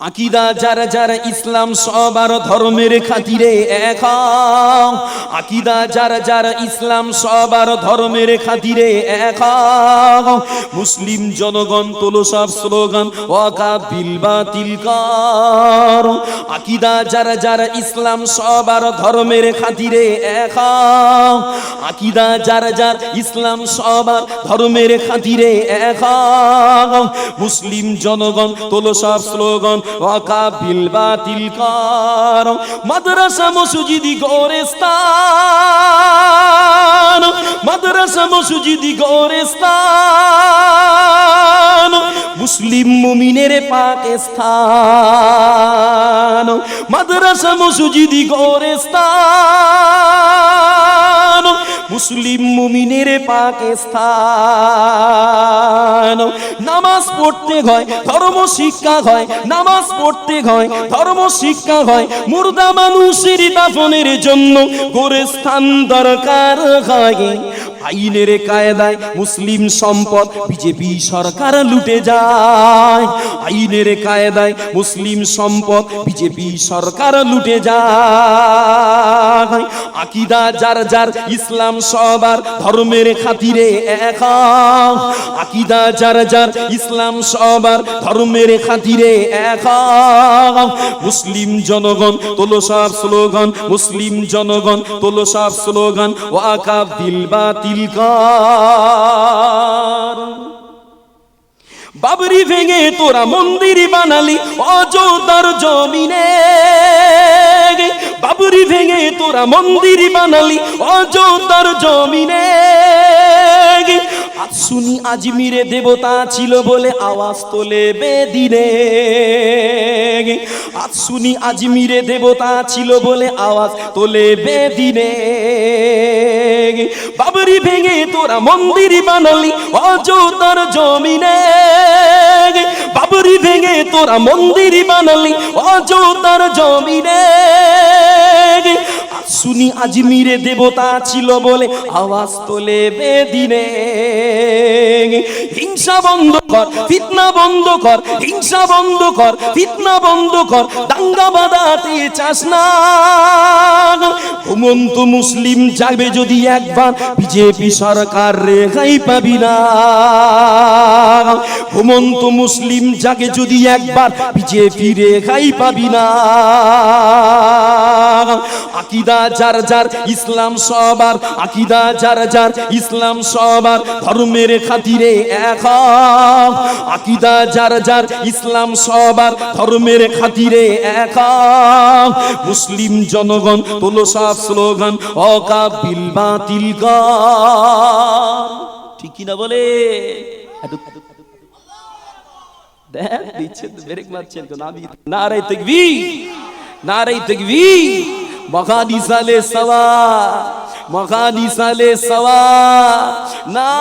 আকিদা যারা যারা ইসলাম সবার ধর্মের খাতিরে এক। আকিদা যারা যারা ইসলাম সবার ধর্মের খাতিরে এক। মুসলিম জনগণ তোলো সব স্লোগান আকিদা যারা যারা ইসলাম সবার ধর্মের খাতিরে এক। আকিদা যারা যার ইসলাম সবার ধর্মের খাতিরে এক। মুসলিম জনগণ তোলো সব স্লোগান ওয়াকা বিল বাতিল কর মাদ্রাসা মসজিদি গোরেস্তান। মাদ্রাসা মসজিদি গোরেস্তান। মুসলিম মুমিনের পাকিস্তান, মাদ্রাসা মসজিদি গোরেস্তান মুসলিম মুমিনের পাকিস্তান। নামাজ পড়তে হয়, ধর্ম শিক্ষা হয়, নামাজ পড়তে হয়, ধর্ম শিক্ষা হয়, মুর্দা মানুষের দাফনের জন্য গোরস্থান দরকার হয়। আইনের কায়দায় মুসলিম সম্পদ বিজেপি সরকার লুটে যায়। আইনের কায়দায় মুসলিম সম্পদ বিজেপি সরকার লুটে যায়। আকিদা যার যার ইসলাম সবার ধর্মের খাতিরে এক। আকিদা যার যার ইসলাম সবার ধর্মের খাতিরে এক। মুসলিম জনগণ তোলো সব স্লোগান, মুসলিম জনগণ তোলো সব স্লোগান ওয়াকা বিল বাতিল কর। বাবরি ভেঙে তোরা মন্দির বানালি, অযোধ্যার জমিনে। বাবরি ভেঙে তোরা মন্দির বানালি, অযোধ্যার জমিনে। শুনি আজমিরে দেবতা ছিল বলে আওয়াজ তোলে বেদিনে। আজ শুনি আজমিরে দেবতা ছিল বলে আওয়াজ তোলে বেদিনে। বাবরি ভেঙে তোরা মন্দির বানালি অযোধার জমিনে। বাবরি ভেঙে তোরা মন্দির বানালি অযোধার জমিনে। শুনি আজমিরে দেবতা ছিল বলে আওয়াজ তোলে বেদিনে। হিংসা বন্ধ কর, ফিতনা বন্ধ কর, হিংসা বন্ধ কর, ফিতনা বন্ধ কর, দাঙ্গা বাদাতে চাস না। ঘুমন্ত মুসলিম যাবে যদি একবার, বিজেপি সরকার রেখাই পাবি না। ঘুমন্ত মুসলিম জাগে যদি একবার, বিজেপি রেখাই পাবি না। আকিদা যার যার, ইসলাম সবার। আকিদা যার যার, ইসলাম সবার। ধর্মের খাতিরে এক আকিদা যার যার, ইসলাম সবার। ধর্মের খাতিরে এক মুসলিম জনগণ তোলো সব স্লোগান অকা বিল ঠিক কিনা বলে? দেখ, দিচ্ছেন, ব্রেক মারছেন তো আমি নারে তাকবীর। নারে তাকবীর। মগানি সালে সওয়া মগানি সালে সওয়া। নারে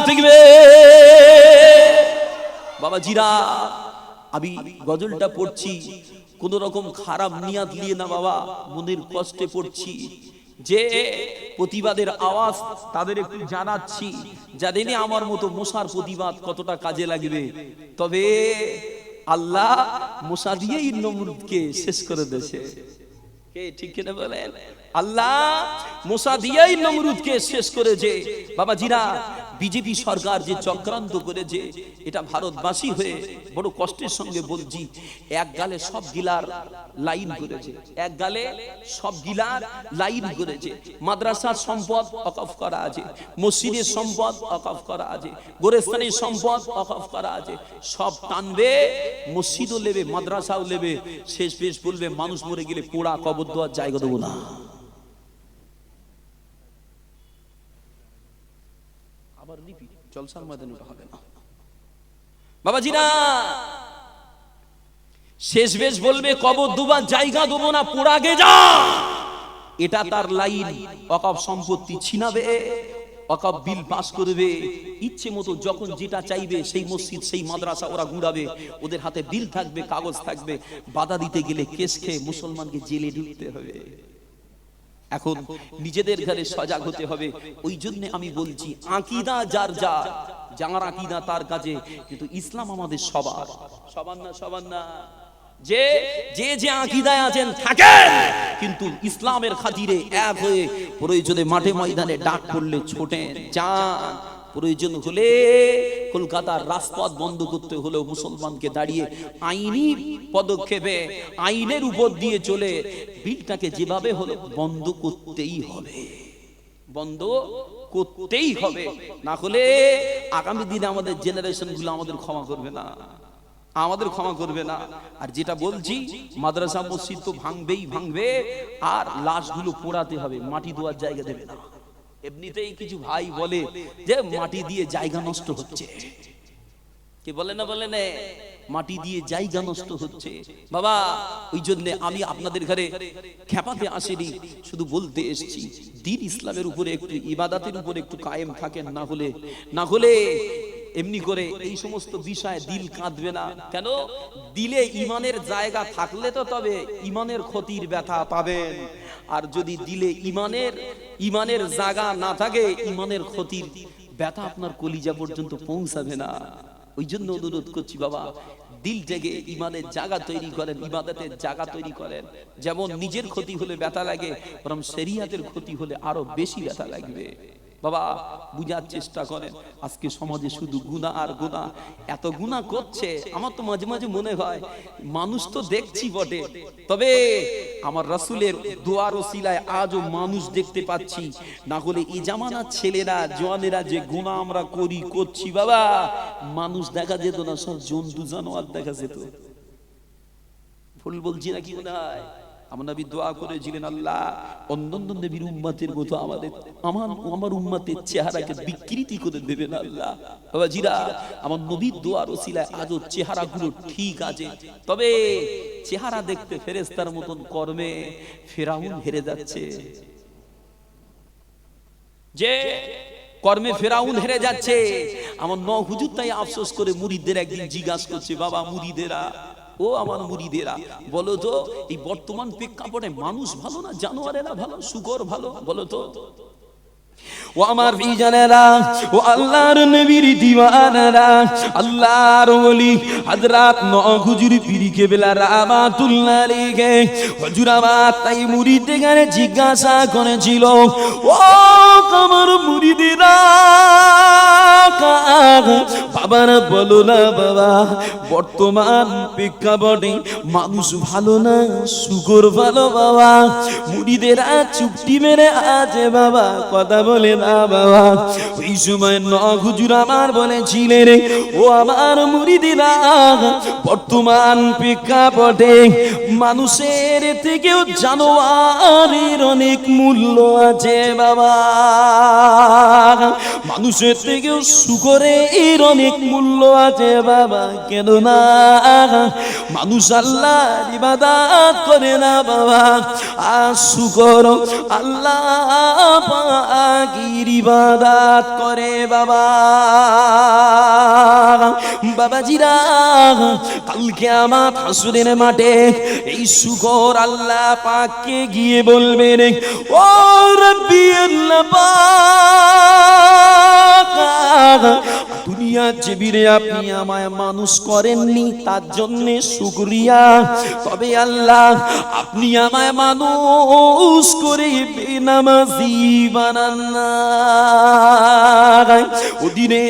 তাকবীর। বাবা জিরা আমি গজলটা পড়ছি, কোন রকম খারাপ নিয়াত নিয়ে না বাবা, মনের কষ্টে পড়ছি। যে প্রতিবাদের আওয়াজ তাদের একটু জানাচ্ছি জানেনি আমার মতো মশার প্রতিবাদ কতটা কাজে লাগবে। তবে আল্লাহ মুসা দিয়েই নমরুদকে শেষ করে দিয়েছে। কে, ঠিক কিনা বলেন? আল্লাহ মুসা দিয়েই নমরুদকে শেষ করেছে। বাবা জিরা বিজেপি সরকার যে চক্রান্ত করেছে, এটা ভারতবাসী হয়ে বড় কষ্টের সঙ্গে বলছি এক গালে সব গিলার লাইন করেছে। এক গালে সব গিলার লাইন করেছে। মাদ্রাসার সম্পদ অকফ করা আছে, মসজিদের সম্পদ অকফ করা আছে গোরেস্তানের সম্পদ অকফ করা আছে। সব টানবে, মসজিদও নেবে, মাদ্রাসাও নেবে। শেষ পেশ বলবে, মানুষ মরে গেলে পোড়া কবর দেওয়ার জায়গা দেবো না। জলসার ময়দানে ওটা হবে না। শেষ বেশ বলবে, কবর জায়গা দেবো না পোড়াগে যা! এটা তার লাইন সম্পত্তি ছিনাবে বিল পাস করবে। ইচ্ছে মতো যখন যেটা চাইবে, সেই মসজিদ, সেই মাদ্রাসা ওরা গুড়াবে ওদের হাতে বিল থাকবে, কাগজ থাকবে। বাধা দিতে গেলে কেস খেয়ে মুসলমানকে জেলে ঢুকতে হবে। এখন নিজেদের ঘরে সজাগ হতে হবে। ওই জন্য আমি বলছি, আকিদা যার যা, যার আকিদা তার কাজে, কিন্তু ইসলাম আমাদের সবার। সবার না সবার না। যে যে যে আকিদায় আছেন, থাকেন! কিন্তু ইসলামের খাতিরে এক হয়ে প্রয়োজনে মাঠে ময়দানে ডাক করলে ছোটে যান। প্রয়োজন হলে কলকাতার রাজপথ বন্ধ করতে হলেও মুসলমানকে দাঁড়িয়ে আইনি পদক্ষেপে, আইনের উপর দিয়ে চলে বিলটাকে যেভাবে হলো বন্ধ করতেই হবে। বন্ধ করতেই হবে। না হলে আগামী দিনে আমাদের জেনারেশনগুলো আমাদের ক্ষমা করবে না। আমাদের ক্ষমা করবে না। আর যেটা বলছি, মাদ্রাসা মসজিদ তো ভাঙবেই ভাঙবে, আর লাশগুলো পোড়াতে হবে, মাটি দেওয়ার জায়গা দেবে না। এমনিতেই কিছু ভাই বলে যে মাটি দিয়ে জায়গা নষ্ট হচ্ছে। কি বলে না বলে না? মাটি দিয়ে জায়গা নষ্ট হচ্ছে। বাবা, ওই জন্য আমি আপনাদের ঘরে খেপাতে আসেনি, শুধু বলতে এসেছি, দিন ইসলামের উপরে একটু ইবাদাতের উপরে একটু কায়েম থাকেন না হলে না হলে এমনি করে এই সমস্ত বিষয়ে দিল কাঁদবে না। কেন? দিলে ইমানের জায়গা থাকলে তো তবে ইমানের ক্ষতির ব্যথা পাবেন। আর যদি দিলে ইমানের ইমানের জায়গা না থাকে, ইমানের ক্ষতির ব্যথা আপনার কলিজা পর্যন্ত পৌঁছাবে না। ওই জন্য অনুরোধ করছি বাবা, দিল থেকে ইমানের জায়গা তৈরি করেন, ইবাদতের জায়গা তৈরি করেন। যেমন নিজের ক্ষতি হলে ব্যথা লাগে, বরং শরিয়াতের ক্ষতি হলে আরও বেশি ব্যথা লাগবে। বাবা, বুঝার চেষ্টা করেন। আজকে সমাজে শুধু গুণা আর গুণা এত গুণা করছে, আমার তো মাঝে মাঝে মনে হয়, মানুষ তো দেখছি বটে। তবে আমার রাসুলের দোয়ার ওসিলায় আজও মানুষ দেখতে পাচ্ছি। না হলে এই জামানার ছেলেরা, জওয়ানেরা যে গুণা আমরা করি, করছি বাবা, মানুষ দেখা যেত না, সব জন্তু জানোয়ার দেখা যেত। ভুল বলছি না কি মনে হয়? আমার দোয়া করেছিলেন, আল্লাহ নবীর উম্মাতের মতো আমাদের, আমার আমার উম্মাতের চেহারাকে বিকৃতি করে দেবেন, আল্লাহ। বাবা জিরা আমার নবীর দোয়ার ওসিলায় আজও চেহারাগুলো ঠিক আছে। তবে চেহারা দেখতে ফেরেস্তার মতন কর্মে ফেরাউন হেরে যাচ্ছে। যে কর্মে ফেরাউন হেরে যাচ্ছে, আমার ন হুজুর তাই আফসোস করে মুরিদদের একদিন জিজ্ঞাসা করছে, বাবা মুরিদেরা ও আমার মুরিদেরা বলো তো, এই বর্তমান প্রেক্ষাপটে মানুষ ভালো না? জানোয়ারেরা ভালো, শুকর ভালো, বলো তো। ও আমার বিজনেরা, ও আল্লাহর নবীর দিওয়ানারা, আল্লাহর ওলি হযরত নহুজুর পীর কেবলা হুজুর আমার তাই মুরিদে গানে জিজ্ঞাসা করেছিল, ও আমার মুড়ি মুরিদেরা বাবার বলো না বাবা, বর্তমান প্রেক্ষাপটে মানুষ ভালো না শুকর ভালো বাবা। মুড়িদেরা চুপটি মেরে আছে বাবা, কথা বলে না বাবা। ওই সময় ন হুজুর আমার বলেছিলেন, ও আমার মুড়ি মুড়িদেরা বর্তমান প্রেক্ষাপটে মানুষের থেকেও জানোয়ারের অনেক মূল্য আছে বাবা। মানুষের থেকেও শুকরের অনেক মূল্য আছে, বাবা কেন না মানুষ আল্লাহ ইবাদাত করে না, বাবা। আর শুকর আল্লাহ পাকির ইবাদাত করে, বাবা। বাবাজিরা কালকে আমার হাসুরের মাঠে এই শুকর আল্লাহ পাককে গিয়ে বলবে বলবেন, ও রব্বি আল্লাহ চেবিরে আপনি আমায় মানুষ করেননি, তার জন্য তবে আল্লাহ, আপনি আমায় মানুষ করে বেনামাজি বানান ওদিনে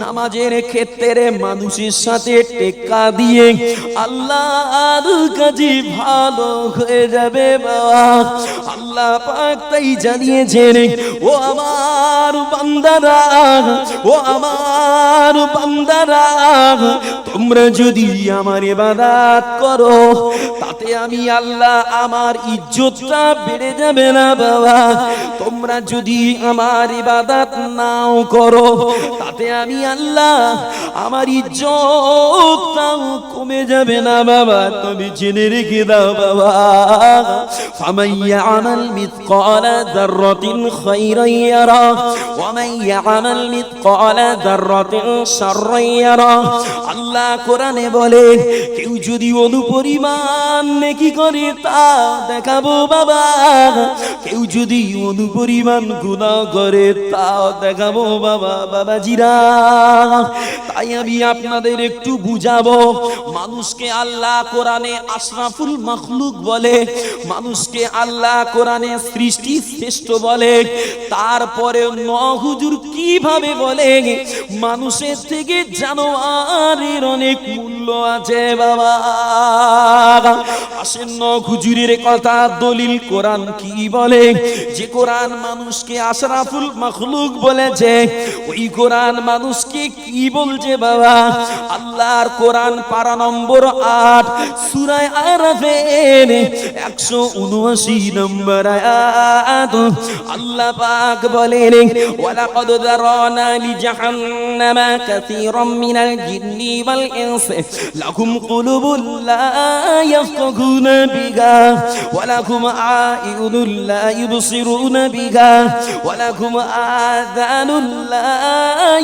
নামাজের ক্ষেত্রে মানুষের সাথে টেক্কা দিয়ে আল্লাহর কাজে ভালো হয়ে যাবে বাবা। আল্লাহ পাক তাই জানিয়েছেন ও আমার বান্দারা, ও আমার বান্দারা, তোমরা যদি আমার ইবাদত করো, তাতে আমি আল্লাহ আমার ইজ্জতটা বেড়ে যাবে না বাবা। তোমরা যদি আমার ইবাদত নাও করো, তাতে আমি আল্লাহ আমার ইজ্জতটাও কমে যাবে না বাবা। তুমি জেনে রেখে দাও বাবা। ফামান ইয়ামাল মিথকালা যাররাতিন ওয়া মান ইয়ামাল মিথকালা যাররাতিন শাররান ইয়ারা আল্লাহ আল্লাহ কোরআনে বলে, কেউ যদি অনুপরিমাণ নেকি করে তা দেখাবো বাবা। কেউ যদি অনুপরিমাণ গুনাহ করে তাও দেখাবো বাবা, বাবাজিরা। তাই আমি আপনাদের একটু বুঝাবো, মানুষকে আল্লাহ কোরআনে আশরাফুল মখলুক বলে, মানুষকে আল্লাহ কোরআনে সৃষ্টি শ্রেষ্ঠ বলে তারপরে ন হুজুর কীভাবে বলে মানুষের থেকে জানোয়ারের অনেক মূল্য আছে বাবা আসেন ন হুজুরের কথা, দলিল কোরআন কি বলে? যে কোরআন মানুষকে আশরাফুল মখলুক বলেছে, ওই কোরআন মানুষকে কি বলছে বাবা? আল্লাহর কোরআন পারা নম্বর আট, সুরায় আরাফের একশো উনআশি নম্বর আল্লাহ পাক বলেন, ওয়ালাকাদ দারানা লিজাহান্নামা কাসীরাম মিনাল জিন্নি ওয়াল ইনস। লাহুম কুলুবুল লা ইয়াফকাহুনা বিহা ওয়ালাহুম আয়ুনুল লা ইবসিরুনা বিহা ওয়ালাহুম আযানুল লা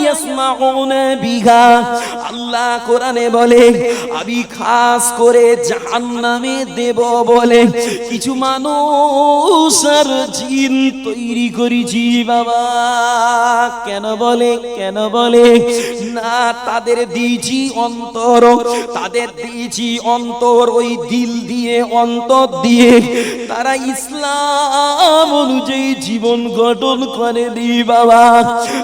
ইয়াসমাউনা বিহা। আল্লাহ কোরআনে বলে, আমি খাস করে জাহান্নামে দেব বলে, কিছু মানুষ আর জিন তৈরি করেছি বাবা। কেন বলে কেন বলে? না, তাদের দিয়েছি অন্তর তাদের দিয়েছি অন্তর, ওই দিল দিয়ে, অন্তর দিয়ে। তারা ইসলাম অনুযায়ী জীবন গঠন করে দি বাবা।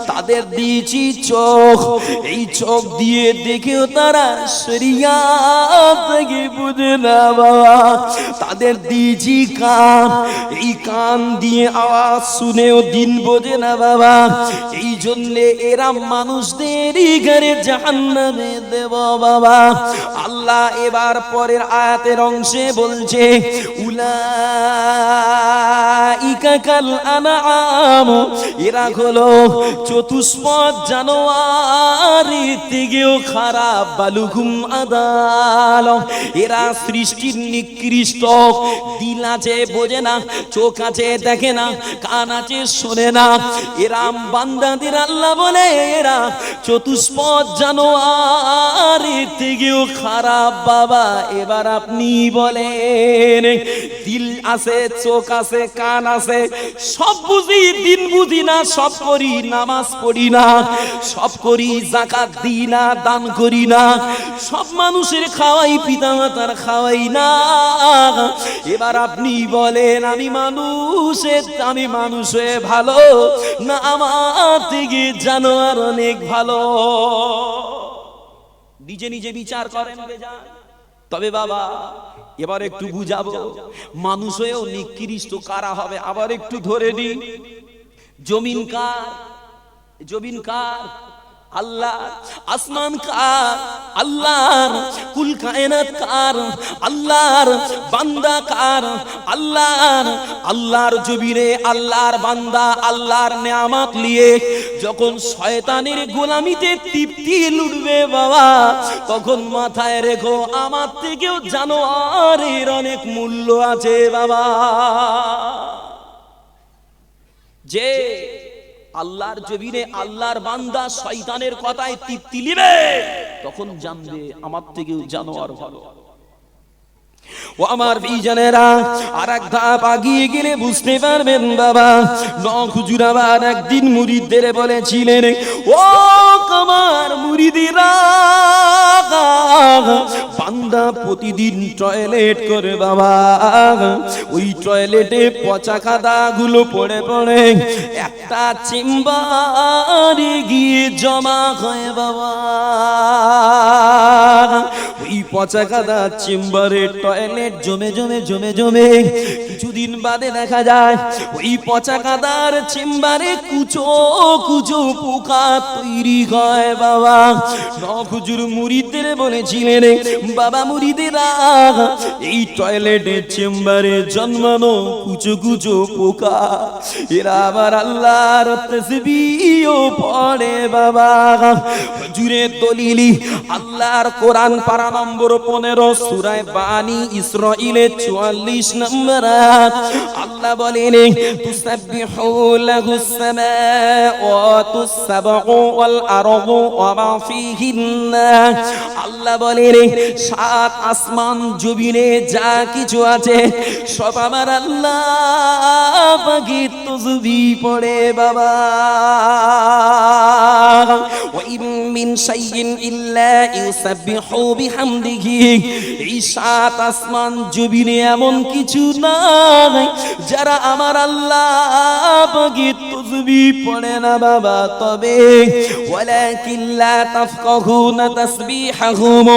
তাদের দিয়েছি চোখ। এই চোখ দিয়ে দেখেও তারা সরিয়া বুঝে না বাবা। তাদের দিয়েছি কান। এই কান দিয়ে আওয়াজ শুনেও দিন বোঝে না বাবা। এই জন্যে এরা মানুষদেরই ঘরে জাহান্নামে দেব বাবা। আল্লাহ এবার পরের আয়াতের অংশে বলছে উলা কাল এরা হলো চতুষ্পদ জানোয়ারি থেকেও খারাপ, বালুঘুম আদাল। এরা সৃষ্টির নিকৃষ্ট, দিল আছে বোঝে না, চোখ আছে দেখে না, কান আছে শোনে না। এরা বান্দাদের আল্লাহ বলে, এরা চতুষ্পদ জানোয়ারি থেকেও খারাপ বাবা, এবার আপনি বলেন, দিল আছে, চোখ আছে, কান আছে, সব বুঝি, দিন বুঝি না, সব করি, নামাজ পড়ি না, সব করি জাকাত দিই না, দান করি না, সব মানুষের খাওয়াই পিতা মাতার খাওয়াই না। এবার আপনি বলেন, আমি মানুষের আমি মানুষে ভালো, না আমার থেকে জানোয়ার অনেক ভালো। নিজে নিজে বিচার করেন তবে বাবা, এবার একটু বুঝাবো, মানুষ হয়েও নিকৃষ্ট কারা হবে? আবার একটু ধরে নি জমিন কার জমিন কার আল্লাহ আসমান কার, আল্লাহর কুল কায়নাত কার, আল্লাহর বান্দা কার, আল্লাহর আল্লাহর জমিনে আল্লাহর বান্দা, আল্লাহর নেয়ামত নিয়ে যখন শয়তানের গোলামিতে তৃপ্তি লুটবে বাবা, তখন মাথায় রেখো, আমার থেকেও জানোয়ারের অনেক মূল্য আছে বাবা। যে আল্লাহর জমিনে আল্লাহর বান্দা শয়তানের কথায় তৃপ্তি নিবে। তখন জানবে আমার থেকেও জানোয়ার ভালো। ও আমার বিজনেরা আর এক ধাপ আগিয়ে গেলে বুঝতে পারবেন বাবা। ন হুজুর আবার একদিন মুরিদদের বলেছিলেন, ও কমার মুরিদিরা, বান্দা প্রতিদিন টয়লেট করে বাবা। ওই টয়লেটে পচা খাদা গুলো পড়ে পড়ে, একটা চেম্বারে গিয়ে জমা হয় বাবা। পচা কাদা চেম্বারে টয়লেট জমে জমে জমে জমে কিছুদিন বাদে দেখা যায়, ওই পচা কাদার চেম্বারে কুচো কুচো পোকা তৈরি হয় বাবা। নখুজুর মুড়িদের বলেছিলেন, বাবা মুড়িদেরা, এই টয়লেটের চেম্বারে জন্মানো কুচো কুচো পোকা। এরা আবার আল্লাহর তসবিও পড়ে বাবা। হুজুরে দলিলি, আল্লাহর কোরআন পারা নম্বর পনেরো, সুরায় বানি ইসরাইলের চুয়াল্লিশ নম্বর। আল্লাহ বলেন, তুসাব্বিহু লাহুস সামাওয়াতুস সাবউ ওয়াল আরদু ওয়া মা ফীহিন্না। আল্লাহ বলেন, সাত আসমান জমিনে যা কিছু আছে, সব আমার আল্লাহ পাকি তসবিহ পড়ে বাবা। وإن من شيء إلا يسبح بحمده এই সাত আসমান জমিনে এমন কিছু নাই যারা আমার আল্লাহ পাকি তসবিহ পড়ে না বাবা তবে ওয়ালাকিন লা তাফকাহুনা তাসবিহাহুম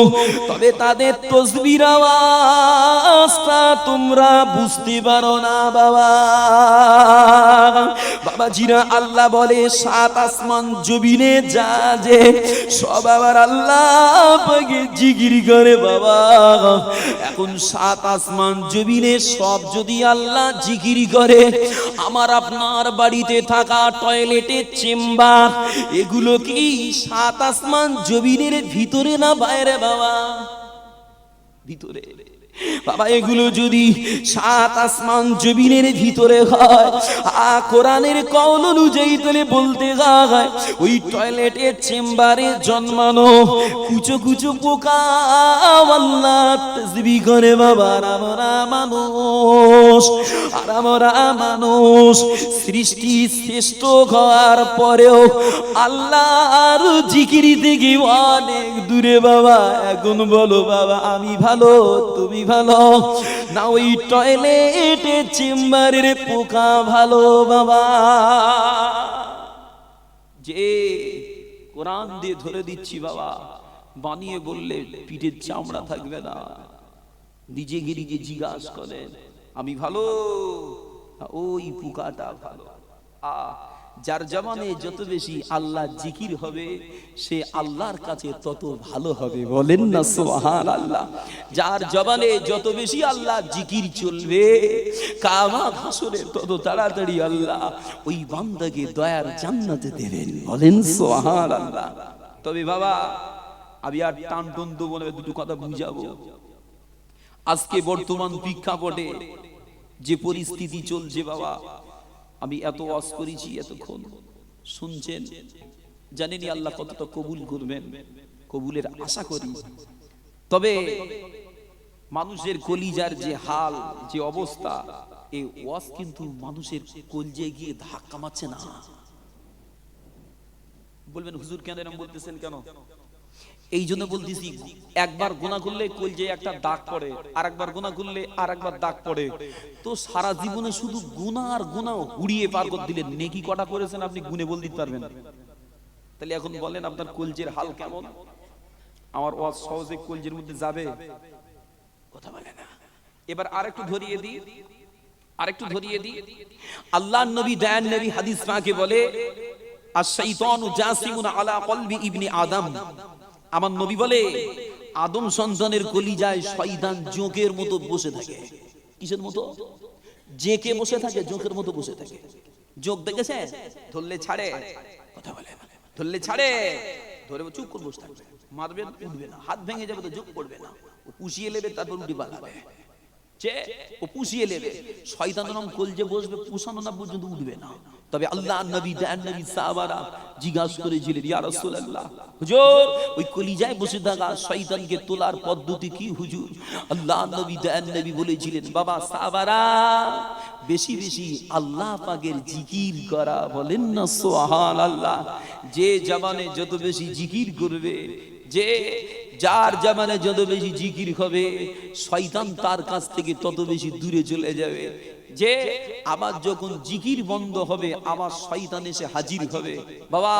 তবে তাদের তসবির আওয়াজটা তোমরা বুঝতে পারো না বাবা বাবাজিরা আল্লাহ বলে সাত আসমান জমিনে যা যে সব আবার আল্লাহ পাকে জিগিরি করে বাবা। এখন সাত আসমান জমিনে সব যদি আল্লাহ জিগিরি করে, আমার আপনার বাড়িতে থাকা টয়লেটের চেম্বার, এগুলো কি সাত আসমান জমিনের ভিতরে না বাইরে বাবা? ভিতরে। বাবা, এগুলো যদি সাত আসমান জমিনের ভিতরে হয়, আ কোরআনের কৌল অনুযায়ী তাহলে বলতে হয়, ওই টয়লেটের চেম্বারে জন্মানো কুচো কুচো পোকা, আল্লাহ করে বাবা, আর আমরা মানুষ, আর আমরা মানুষ, সৃষ্টি শ্রেষ্ঠ হওয়ার পরেও আল্লাহর জিকিরি থেকে অনেক দূরে বাবা, এখন বলো বাবা, আমি ভালো, তুমি ভালো। না ওই টয়লেটে চেম্বারের পোকা ভালো, বাবা। যে কোরআন দিয়ে ধরে দিচ্ছি, বাবা, বানিয়ে বললে পিঠের চামড়া থাকবে না। নিজে নিজে জিজ্ঞাসা করেন, আমি ভালো? ওই পোকাটা ভালো। আ যার জমানে যত বেশি আল্লাহ জিকির হবে, সে আল্লাহর কাছে তত ভালো হবে। বলেন না সোহান আল্লাহ যার জবানে যত বেশি আল্লাহ জিকির চলবে কামা হাসরে তত তাড়াতাড়ি আল্লাহ ওই বান্দাকে দয়ার জান্নাতে দেবেন। বলেন সোহান আল্লাহ তবে বাবা, আমি আর টান টন না দুটো কথা বুঝাবো। আজকে বর্তমান প্রেক্ষাপটে যে পরিস্থিতি চলছে বাবা আমি এত ওয়াজ করেছি এতক্ষণ। শুনছেন? জানেনি আল্লাহ কতটা কবুল করবেন, কবুলের আশা করি। তবে মানুষের কলিজার যে হাল, যে অবস্থা এই ওয়াজ কিন্তু মানুষের কলজে গিয়ে ধাক্কা মারছে না। বলবেন, হুজুর কেন এরকম বলতেছেন কেন? এই জন্য বলতেছি, একবার গুণা করলে কলজে একটা দাগ পড়ে আর একবার গুণা করলে আর একবার দাগ পড়ে। তো সারা জীবনে শুধু গুণা আর গুণা হুড়িয়ে পার করে দিলেন। নেকি কটা করেছেন আপনি গুনে বল দিতে পারবেন? তাহলে এখন বলেন, আপনার কলজের হাল কেমন? আমার ওয়াজ সহজে কলজের মধ্যে যাবে? কথা বলে না। এবার আরেকটু ধরিয়ে দিই, আরেকটু ধরিয়ে দিই। আল্লাহ নবী দয়ান নবী হাদিস পাকে বলে আর শাইতানু জাসিমুন আলা কলবি ইবনি আদম। আমার নবী বলে আদম সন্তানের কলিজায় শয়তান জোঁকের মতো বসে থাকে। কিসের মতো? জেঁকে বসে থাকে জোঁকের মতো বসে থাকে। জোঁক দেখেছে ধরলে ছাড়ে। কথা বলে। ধরলে ছাড়ে। ধরে চুপ করে বসে থাকবে। মারবে না, হাত ভেঙে যাবে তো যোগ করবে না। পুষিয়ে নেবে তারপর উঠে পালাবে যে ও পুষিয়ে নেবে শয়তান নাম কলজে বসবে, পুষানো না পর্যন্ত উঠবে না। তবে আল্লাহ, নবী নবী, সাহাবারা জিজ্ঞাসা করেছিলেন ইয়া রাসূলুল্লাহ, হুজুর, ওই কলিজায় বসে থাকা শয়তানকে তোলার পদ্ধতি কি, হুজুর? আল্লাহ, নবী, দেন নবী বলেছিলেন, বাবা, সাহাবারা, বেশি বেশি আল্লাহ পাকের জিকির করা বলেন না, সুবহানাল্লাহ। যে জবানে যত বেশি জিকির করবে যে যার জামানে যত বেশি জিকির হবে, শয়তান তার কাছ থেকে তত বেশি দূরে চলে যাবে। যে আমার যখন জিকির বন্ধ হবে, আমার শয়তান এসে হাজির হবে। বাবা,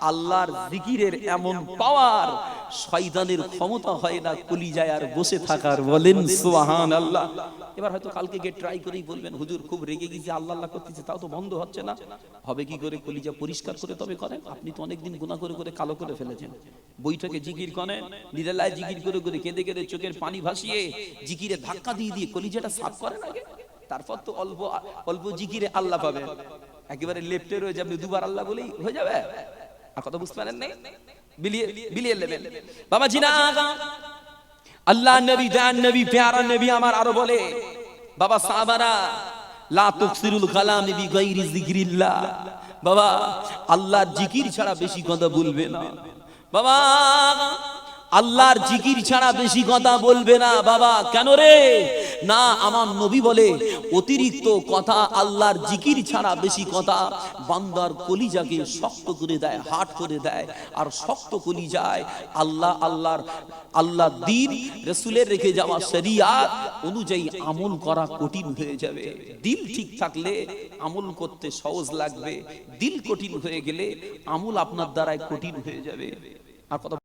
আল্লাহর জিকিরের এমন পাওয়ার শয়তানের ক্ষমতা হয় না কলিজায় আর বসে থাকার। বলেন সুবহান আল্লাহ এবার হয়তো কালকে গিয়ে ট্রাই করেই বলবেন, হুজুর, খুব রেগে গেছে, আল্লাহ আল্লাহ করতেছে, তাও তো বন্ধ হচ্ছে না। হবে কি করে কলিজা পরিষ্কার করে তবে করেন? আপনি তো অনেকদিন গুনাহ করে করে কালো করে ফেলেছেন। বইটাকে জিকির করেন, নিরালায় জিকির করে করে কেঁদে কেঁদে চোখের পানি ভাসিয়ে জিকিরে ধাক্কা দিয়ে দিয়ে কলিজাটা সাফ করেন আগে। তারপর তো অল্প অল্প জিকিরে আল্লাহ পাবেন। একেবারে লেফটে রয়েছে আপনি দুবার আল্লাহ বলেই হয়ে যাবে। আর কথা বুঝতে পারেন নাই? বিলিয়ে নেবেন বাবা জিনা আল্লাহ নবী দয়ান নবী প্যারা নবী আমার আরও বলে বাবা সাহাবারা লা তুকসিরুল কালাম বি গায়রি যিকরিল্লাহ বাবা আল্লাহর জিকির ছাড়া বেশি কথা বলবে বাবা আল্লাহর জিকির ছাড়া বেশি কথা বলবে না, বাবা। কেন রে? না, আমার নবী বলে, অতিরিক্ত কথা আল্লাহর জিকির ছাড়া বেশি কথা বান্দার কলিজাকে শক্ত করে দেয়, হাট করে দেয়, আর শক্ত কলিজায় আল্লাহ, আল্লাহর আল্লাহ দিন রসুলের রেখে যাওয়া শরিয়াত অনুযায়ী আমল করা কঠিন হয়ে যাবে। দিল ঠিক থাকলে আমল করতে সহজ লাগবে। দিল কঠিন হয়ে গেলে আমল আপনার দ্বারাই কঠিন হয়ে যাবে। আর কথা